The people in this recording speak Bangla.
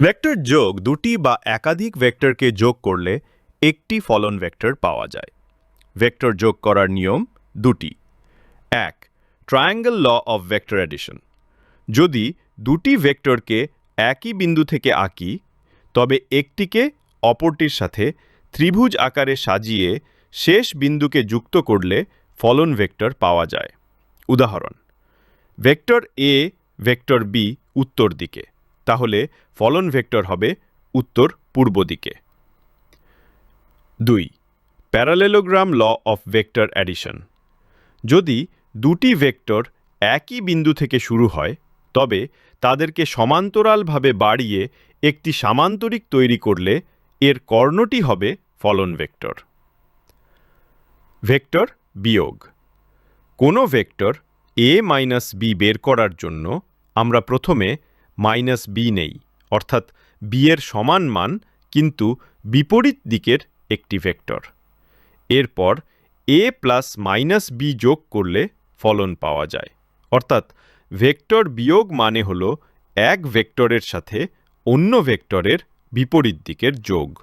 ভেক্টর যোগ দুটি বা একাধিক ভেক্টরকে যোগ করলে একটি ফলন ভেক্টর পাওয়া যায়। ভেক্টর যোগ করার নিয়ম দুটি। এক triangle law of vector addition যদি দুটি ভেক্টরকে একই বিন্দু থেকে আঁকি, তবে একটিকে অপরটির সাথে ত্রিভুজ আকারে সাজিয়ে শেষ বিন্দুকে যুক্ত করলে ফলন ভেক্টর পাওয়া যায়। উদাহরণ ভেক্টর এ ভেক্টর বি উত্তর দিকে। তাহলে ফলন ভেক্টর হবে উত্তর পূর্ব দিকে। দুই parallelogram law of vector addition যদি দুটি ভেক্টর একই বিন্দু থেকে শুরু হয়, তবে তাদেরকে সমান্তরালভাবে বাড়িয়ে একটি সামান্তরিক তৈরি করলে এর কর্ণটি হবে ফলন ভেক্টর ভেক্টর বিয়োগ। কোনো ভেক্টর এ মাইনাস বি বের করার জন্য আমরা প্রথমে মাইনাস বি নেই। অর্থাৎ বি এর সমান মান কিন্তু বিপরীত দিকের একটি ভেক্টর। এরপর এ প্লাস মাইনাস বি যোগ করলে ফলন পাওয়া যায়। অর্থাৎ ভেক্টর বিয়োগ মানে হল এক ভেক্টরের সাথে অন্য ভেক্টরের বিপরীত দিকের যোগ।